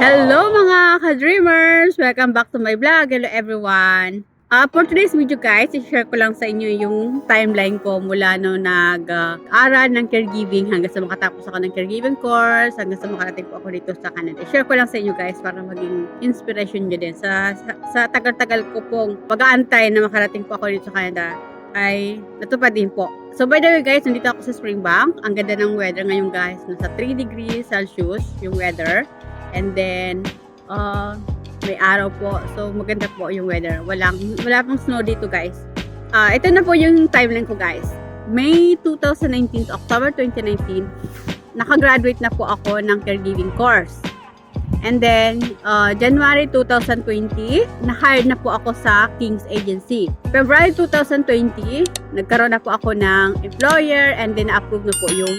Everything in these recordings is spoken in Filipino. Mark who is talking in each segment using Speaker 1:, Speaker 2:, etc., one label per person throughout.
Speaker 1: Hello mga ka-dreamers! Welcome back to my vlog. Hello everyone! Ah, for today's video guys, i-share ko lang sa inyo yung timeline ko mula no nag-aral ng caregiving hanggang sa makatapos ako ng caregiving course, hanggang sa makarating po ako dito sa Canada. I-share ko lang sa inyo guys para maging inspiration nyo din. Sa, sa, sa tagal-tagal ko pong pag-aantay na makarating po ako dito sa Canada, ay natupad din po. So by the way guys, nandito ako sa Springbank. Ang ganda ng weather ngayon guys. Nasa 3 degrees Celsius yung weather. And then, uh, may araw po. So, maganda po yung weather. Walang, wala pong snow dito, guys. Ah, ito na po yung timeline ko, guys. May 2019 to October 2019, nakagraduate na po ako ng caregiving course. And then, uh, January 2020, na-hired na po ako sa King's Agency. February 2020, nagkaroon na po ako ng employer and then na-approve na po yung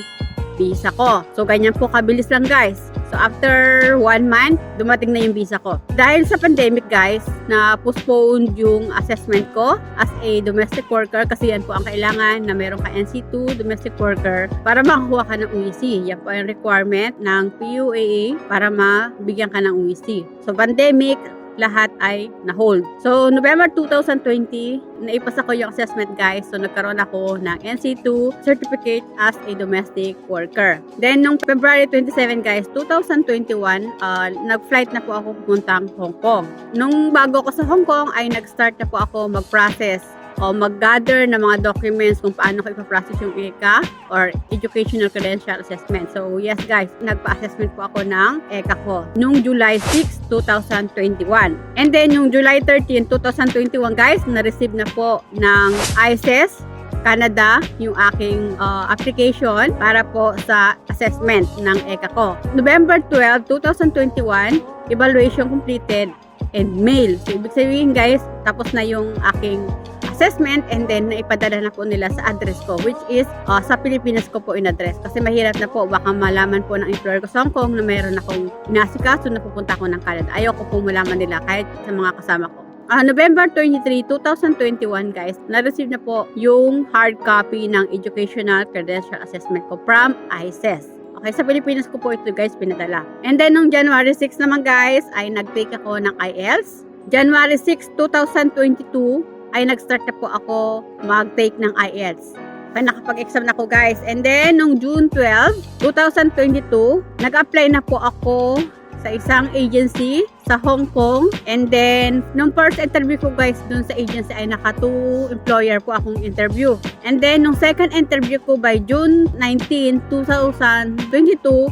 Speaker 1: visa ko. So, ganyan po kabilis lang guys. So, after one month, dumating na yung visa ko. Dahil sa pandemic guys, na postpone yung assessment ko as a domestic worker kasi yan po ang kailangan na meron ka NC2 domestic worker para makakuha ka ng UEC. Yan po ang requirement ng PUAA para mabigyan ka ng UEC. So, pandemic, lahat ay na-hold. So, November 2020, naipasa ko yung assessment guys. So, nagkaroon ako ng NC2 certificate as a domestic worker. Then, nung February 27 guys, 2021, uh, nag-flight na po ako pupuntang Hong Kong. Nung bago ko sa Hong Kong, ay nag-start na po ako mag-process o mag-gather ng mga documents kung paano ko ipaprocess yung ECA or Educational Credential Assessment. So, yes guys, nagpa-assessment po ako ng ECA ko nung July 6, 2021. And then, yung July 13, 2021 guys, na-receive na po ng ICES Canada yung aking uh, application para po sa assessment ng ECA ko. November 12, 2021, evaluation completed and mail. So, ibig sabihin guys, tapos na yung aking assessment and then naipadala na po nila sa address ko which is uh, sa Pilipinas ko po in-address kasi mahirap na po baka malaman po ng employer ko sa Hong Kong na mayroon akong inasikaso na pupunta ako ng Canada. Ayoko po malaman nila kahit sa mga kasama ko. Ah, November 23, 2021 guys, na-receive na po yung hard copy ng Educational Credential Assessment ko from ICES. Okay, sa Pilipinas ko po ito guys pinadala. And then nung January 6 naman guys, ay nag-take ako ng IELTS. January 6, 2022, ay nag-start na po ako mag-take ng IELTS. Okay, nakapag-exam na ako guys. And then, nung June 12, 2022, nag-apply na po ako sa isang agency sa Hong Kong. And then, nung first interview ko guys dun sa agency ay naka employer po akong interview. And then, nung second interview ko by June 19, 2022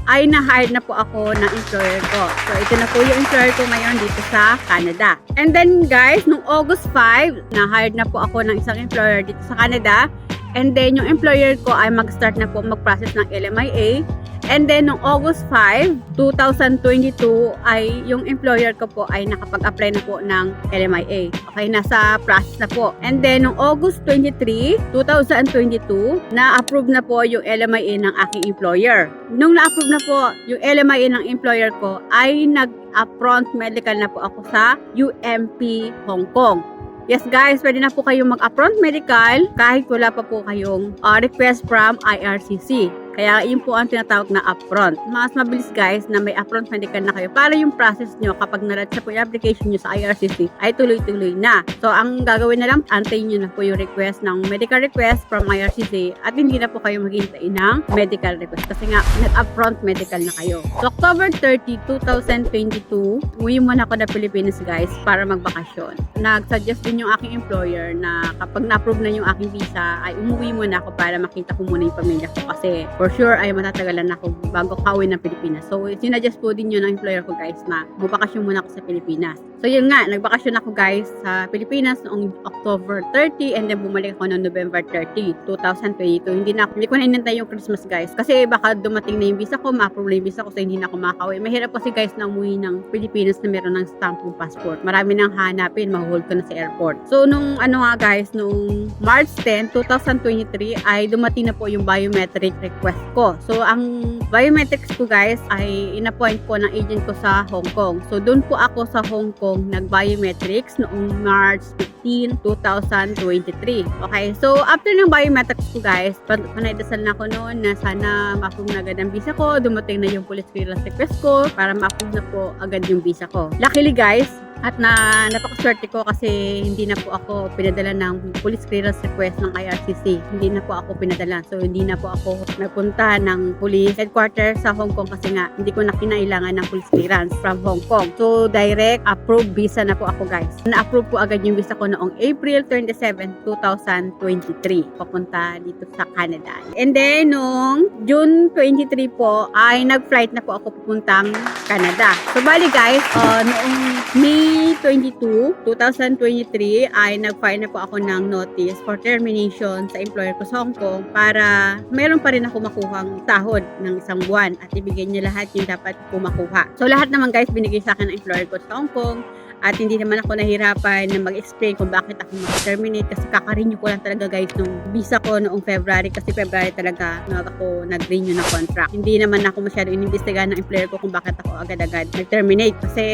Speaker 1: ay na-hire na po ako ng employer ko. So, ito na po yung employer ko ngayon dito sa Canada. And then guys, nung August 5, na-hired na po ako ng isang employer dito sa Canada. And then, yung employer ko ay mag-start na po mag-process ng LMIA. And then, noong August 5, 2022, ay yung employer ko po ay nakapag-apply na po ng LMIA. Okay, nasa process na po. And then, noong August 23, 2022, na-approve na po yung LMIA ng aking employer. Nung na-approve na po yung LMIA ng employer ko, ay nag-upfront medical na po ako sa UMP Hong Kong. Yes guys, pwede na po kayong mag-upfront medical kahit wala pa po kayong uh, request from IRCC. Kaya yun po ang tinatawag na upfront. Mas mabilis guys na may upfront medical na kayo para yung process nyo kapag naratsa po yung application nyo sa IRCC ay tuloy-tuloy na. So ang gagawin na lang, antayin nyo na po yung request ng medical request from IRCC at hindi na po kayo maghihintay ng medical request kasi nga nag-upfront medical na kayo. So October 30, 2022, umuwi muna ako na Pilipinas guys para magbakasyon. Nag-suggest din yung aking employer na kapag na-approve na yung aking visa ay umuwi muna ako para makita ko muna yung pamilya ko kasi for sure ay matatagalan na ako bago kauwi ng Pilipinas. So, sinadjust po din yun ng employer ko guys na bubakasyon muna ako sa Pilipinas. So, yun nga, nagbakasyon ako guys sa Pilipinas noong October 30 and then bumalik ako noong November 30, 2022. Hindi na hindi ko na inantay yung Christmas guys kasi baka dumating na yung visa ko, ma-approve yung visa ko so hindi na ako makakauwi. Mahirap kasi guys na umuwi ng Pilipinas na meron ng stamp yung passport. Marami nang hanapin, mahuhold ko na sa airport. So, nung ano nga guys, nung March 10, 2023 ay dumating na po yung biometric request request ko. So, ang biometrics ko guys ay inappoint po ng agent ko sa Hong Kong. So, doon po ako sa Hong Kong nag-biometrics noong March 15, 2023. Okay, so after ng biometrics ko guys, pan- panaydasal na ako noon na sana ma-approve na agad ang visa ko, dumating na yung police clearance request ko para ma-approve na po agad yung visa ko. Luckily guys, at na napakaswerte ko kasi hindi na po ako pinadala ng police clearance request ng IRCC. Hindi na po ako pinadala. So hindi na po ako nagpunta ng police headquarters sa Hong Kong kasi nga hindi ko na kinailangan ng police clearance from Hong Kong. So direct approved visa na po ako guys. Na-approve po agad yung visa ko noong April 27, 2023. Papunta dito sa Canada. And then noong June 23 po ay nag-flight na po ako papuntang Canada. So bali guys, uh, noong May 22, 2023 ay nag-file na po ako ng notice for termination sa employer ko sa Hong Kong para meron pa rin ako makuhang sahod ng isang buwan at ibigay niya lahat yung dapat ko makuha. So lahat naman guys binigay sa akin ng employer ko sa Hong Kong at hindi naman ako nahirapan na mag-explain kung bakit ako mag-terminate kasi kakarenew ko lang talaga guys nung visa ko noong February kasi February talaga nag ako nag-renew ng contract. Hindi naman ako masyado inimbestigahan ng employer ko kung bakit ako agad-agad nag-terminate kasi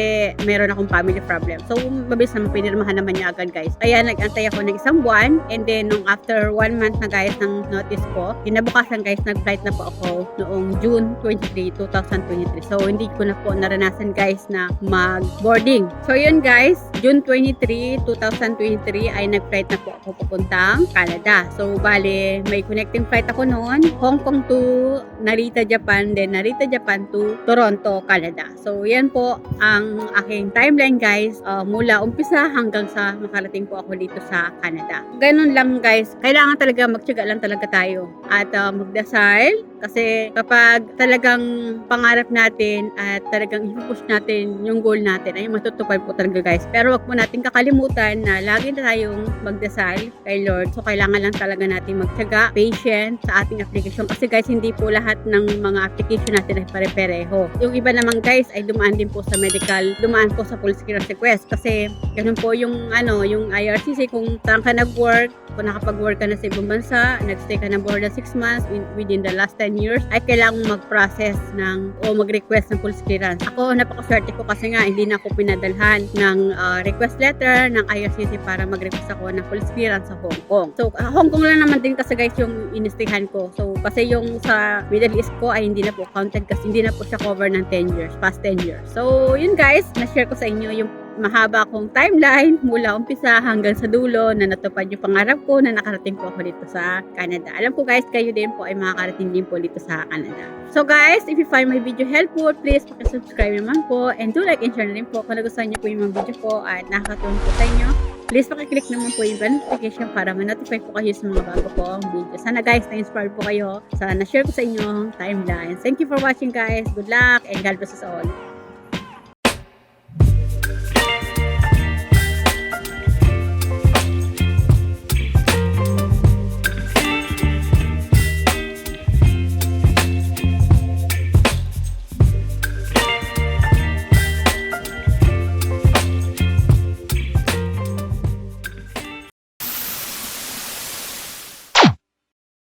Speaker 1: meron akong family problem. So, mabilis naman pinirmahan naman niya agad guys. Kaya nag-antay ako ng isang buwan and then nung after one month na guys ng notice ko, kinabukasan guys nag-flight na po ako noong June 23, 2023. So, hindi ko na po naranasan guys na mag-boarding. So, yun guys, June 23, 2023 ay nag-flight na po ako papuntang Canada. So, bale, may connecting flight ako noon, Hong Kong to Narita, Japan, then Narita, Japan to Toronto, Canada. So, yan po ang aking timeline guys, uh, mula umpisa hanggang sa makarating po ako dito sa Canada. Ganun lang guys, kailangan talaga magtyaga lang talaga tayo at uh, magdasal kasi kapag talagang pangarap natin at talagang ipupush natin yung goal natin ay matutupad po talaga guys. Pero wag po natin kakalimutan na lagi na tayong magdasal kay Lord. So kailangan lang talaga natin magtyaga, patient sa ating application kasi guys hindi po lahat ng mga application natin ay pare-pareho. Yung iba naman guys ay dumaan din po sa medical, dumaan po sa police clearance request kasi ganun po yung ano, yung IRCC kung saan ka nag-work, kung nakapag-work ka na sa ibang bansa, nag-stay ka na more than 6 months in- within the last 10 years, ay kailangan mag-process ng o mag-request ng police clearance. Ako, napakaswerte ko kasi nga hindi na ako pinadalhan ng uh, request letter ng IRCC para mag-request ako ng police clearance sa Hong Kong. So, uh, Hong Kong lang naman din kasi guys yung inistihan ko. So, kasi yung sa Middle East ko ay hindi na po counted kasi hindi na po siya cover ng 10 years, past 10 years. So, yun guys, na-share ko sa inyo yung mahaba akong timeline mula umpisa hanggang sa dulo na natupad yung pangarap ko na nakarating po ako dito sa Canada. Alam ko guys, kayo din po ay makakarating din po dito sa Canada. So guys, if you find my video helpful, please subscribe naman po and do like and share na rin po kung nagustuhan niyo po yung mga video ko at nakakatulong po sa inyo. Please pakiclick naman po yung bell notification para ma-notify po kayo sa mga bago kong video. Sana guys, na-inspire po kayo sa na-share ko sa inyo timeline. Thank you for watching guys. Good luck and God bless us all.